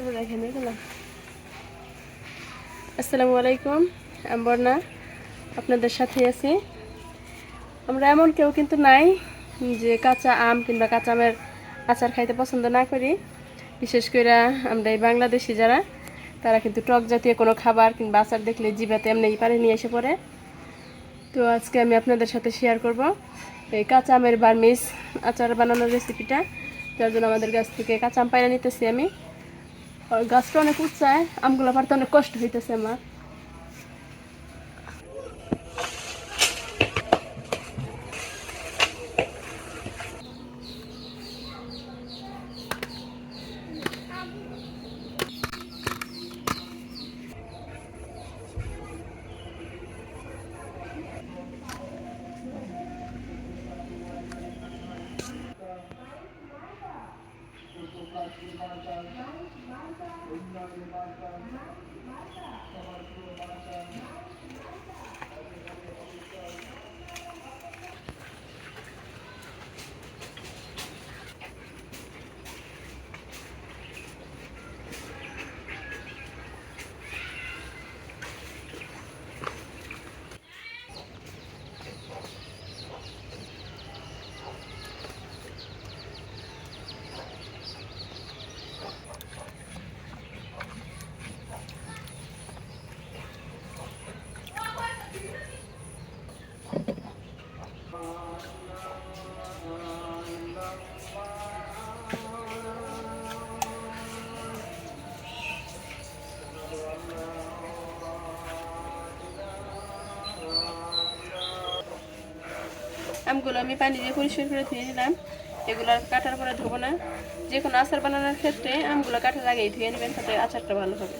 যে আপনারা দেখেন এগুলো আসসালামু আলাইকুম, আমি আপনাদের সাথে আছি। আমরা এমন কেউ কিন্তু নাই যে কাঁচা আম কিংবা কাঁচা আমের আচার খাইতে পছন্দ না করি। বিশেষ করে আমরা এই বাংলাদেশি যারা, তারা কিন্তু টক জাতীয় কোনো খাবার কিংবা আচার দেখলে জিভাতে এমনি পারে নিয়ে এসে পড়ে। তো আজকে আমি আপনাদের সাথে শেয়ার করব এই কাঁচা আমের বার্মিস আচার বানানোর রেসিপিটা যার জন্য আমাদের গাছ থেকে কাঁচা আম পায়রা নিতেছি আমি। আর গাছটা অনেক উচ্চায় আমগুলো পারতে অনেক কষ্ট হইতেছে আমার সবার আমগুলো আমি পানি দিয়ে পরিষ্কার করে ধুয়ে নিলাম। এগুলো কাটার পরে ধোবো না। যে কোনো আচার বানানোর ক্ষেত্রে আমগুলো কাটার আগেই ধুয়ে নেবেন, তাতে আচারটা ভালো হবে।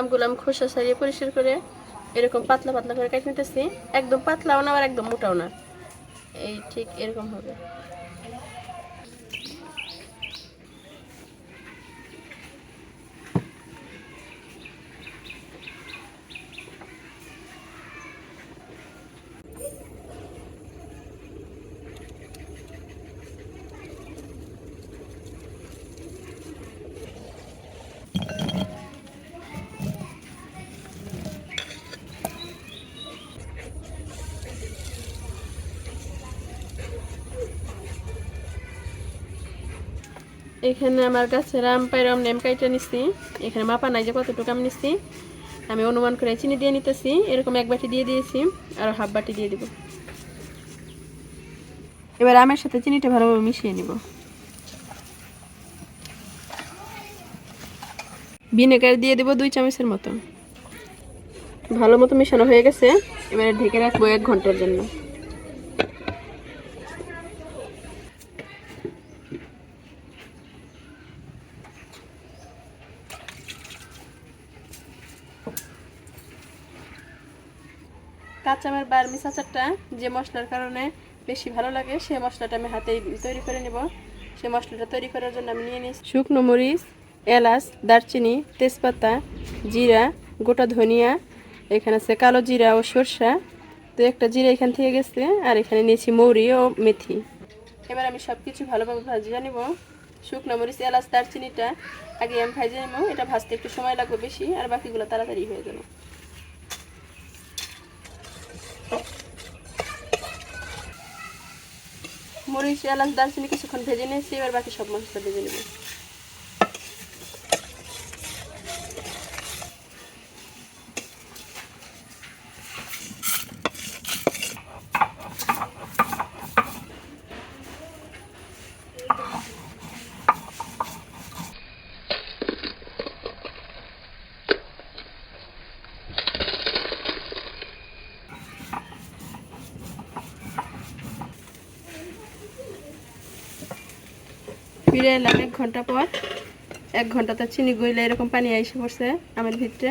আমগুলো আমি খোসা সারিয়ে পরিষ্কার করে এরকম পাতলা পাতলা করে কেটে নিতেছি। একদম পাতলাও না, আবার একদম মোটাও না। এই ঠিক এরকম হবে। এখানে আমার গাছের আম পাইরাম নেম কাইটা নিচ্ছি এখানে মাপা নাই যে কতটুকু আম নিচ্ছি আমি অনুমান করে চিনি দিয়ে নিতেছি, এরকম এক বাটি দিয়ে দিয়েছি, আর হাফ বাটি দিয়ে দিব। এবার আমের সাথে চিনিটা ভালোভাবে মিশিয়ে নিব। ভিনেগার দিয়ে দেবো দুই চামচের মতো। ভালো মতো মেশানো হয়ে গেছে, এবারে ঢেকে রাখব এক ঘণ্টার জন্য। কাঁচামের বার্মিস আচারটা যে মশলার কারণে বেশি ভালো লাগে সেই মশলাটা আমি হাতেই তৈরি করে নেব। সেই মশলাটা তৈরি করার জন্য আমি নিয়ে নিয়েছি শুকনো মরিচ, এলাচ, দারচিনি, তেজপাতা, জিরা, গোটা ধনিয়া, এখানে আছে কালো জিরা ও সরষা। তো একটা জিরা এখান থেকে গেছে, আর এখানে নিয়েছি মৌরি ও মেথি। এবার আমি সব কিছু ভালোভাবে ভাজিয়ে নেব। শুকনো মরিচ, এলাচ, দারচিনিটা আগে আমি ভাজিয়ে নেব। এটা ভাজতে একটু সময় লাগবে বেশি, আর বাকিগুলো তাড়াতাড়ি হয়ে যাবে। মরিচ এলাচ দারচিনি কিছুক্ষণ ভেজে নিয়েছি এবার বাকি সব মশলা ভেজে নেব। ফিরে এলাম এক ঘণ্টা পর। এক ঘন্টাতে চিনি গইলে এরকম পানি এসে পড়ছে আমের ভিতরে।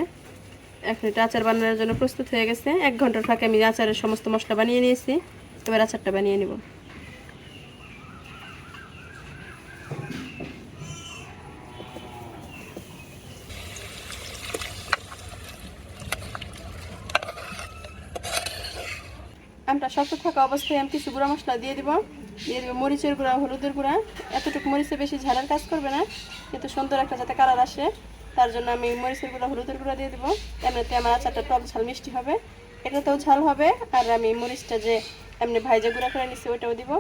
এখন এটা আচার বানানোর জন্য প্রস্তুত হয়ে গেছে। এক ঘণ্টার ফাঁকে আমি আচারের সমস্ত মশলা বানিয়ে নিয়েছি। এবার আচারটা বানিয়ে নিব। আমটা শক্ত থাকা অবস্থায় আমি কিছু গুঁড়া মশলা দিয়ে দিব। দিব মরিচের গুঁড়া, হলুদের গুঁড়া, এতটুকু মরিচে বেশি ঝালের কাজ করবে না, কিন্তু সুন্দর একটা যাতে কালার আসে, তার জন্য আমি মরিচের গুঁড়া, হলুদের গুঁড়া দিয়ে দিব। এমনিতে আমার আচারটা টক ঝাল মিষ্টি হবে, এটাতেও ঝাল হবে, আর আমি মরিচটা যে এমনি ভাইজা গুঁড়া করে নিচ্ছি ওইটাও দিব।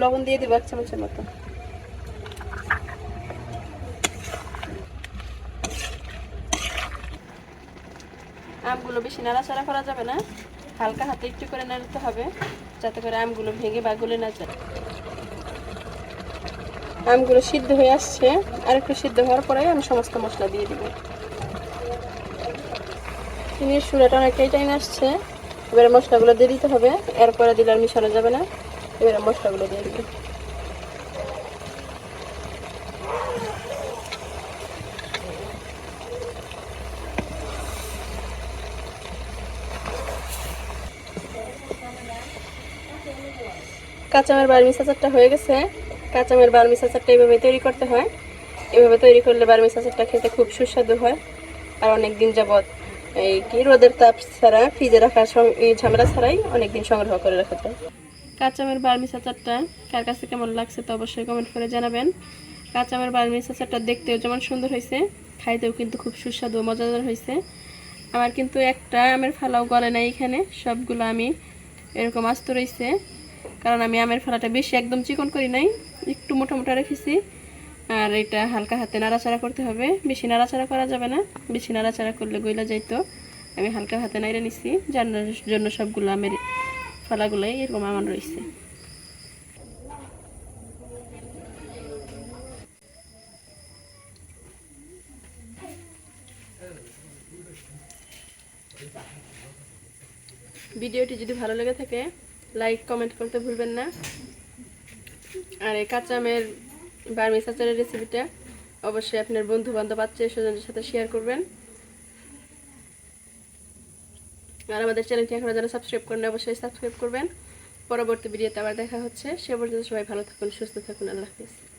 লবণ দিয়ে দিব এক চামচের মতো। আমগুলো বেশি নাড়াচাড়া করা যাবে না। হালকা হাতে একটু করে নাড়তে হবে, যাতে করে আমগুলো ভেঙে বা গলে না যায়। আমগুলো সিদ্ধ হয়ে আসছে। আর একটু সিদ্ধ হওয়ার পরে আমি সমস্ত মশলা দিয়ে দিব। চিনির সুরাটা অনেকটাই টাইম আসছে। এবারে মশলাগুলো দিয়ে দিতে হবে। এরপরে দিলে আর মিশানো যাবে না। এবারে মশলাগুলো দিয়ে দিব। কাঁচামের বার্মিস আচারটা হয়ে গেছে। কাঁচামের বার্মিস আচারটা এইভাবে তৈরি করতে হয়। এভাবে তৈরি করলে বার্মিস আচারটা খেতে খুব সুস্বাদু হয়। আর অনেক দিন যাবৎ এই কি রোদের তাপ ছাড়া ফ্রিজে রাখার ঝামেলা ছাড়াই অনেক দিন সংগ্রহ করে রাখা যায়। কাঁচামের বার্মিস আচারটা কার কাছে কেমন লাগছে তো অবশ্যই কমেন্ট করে জানাবেন। কাঁচামের বার্মিস আচারটা দেখতেও যেমন সুন্দর হয়েছে, খাইতেও কিন্তু খুব সুস্বাদু মজাদার হয়েছে। আমার কিন্তু একটা আমের ফালাও গলে নাই এখানে, সবগুলো আমি এরকম আস্ত রয়েছে। কারণ আমি আমের ফালাটা বেশি একদম চিকন করি নাই, একটু মোটা মোটা রেখেছি। আর এটা হালকা হাতে নাড়াচাড়া করতে হবে। বেশি নাড়াচাড়া করা যাবে না, বেশি নাড়াচাড়া করলে গইলা যাইতো। আমি হালকা হাতে নাইড়ে নিছি, যার জন্য সবগুলো আমের ফলাগুলোই এরকম আমার রয়েছে ভিডিওটি যদি ভালো লেগে থাকে লাইক কমেন্ট করতে ভুলবেন না। আর এই কাঁচা আমের বার্মিস আচারের রেসিপিটা অবশ্যই আপনার বন্ধু বান্ধব আত্মীয় স্বজনের সাথে শেয়ার করবেন। আর আমাদের চ্যানেলটি এখনও যারা সাবস্ক্রাইব করেন অবশ্যই সাবস্ক্রাইব করবেন। পরবর্তী ভিডিওতে আবার দেখা হচ্ছে। সে পর্যন্ত সবাই ভালো থাকুন, সুস্থ থাকুন। আল্লাহ হাফিজ।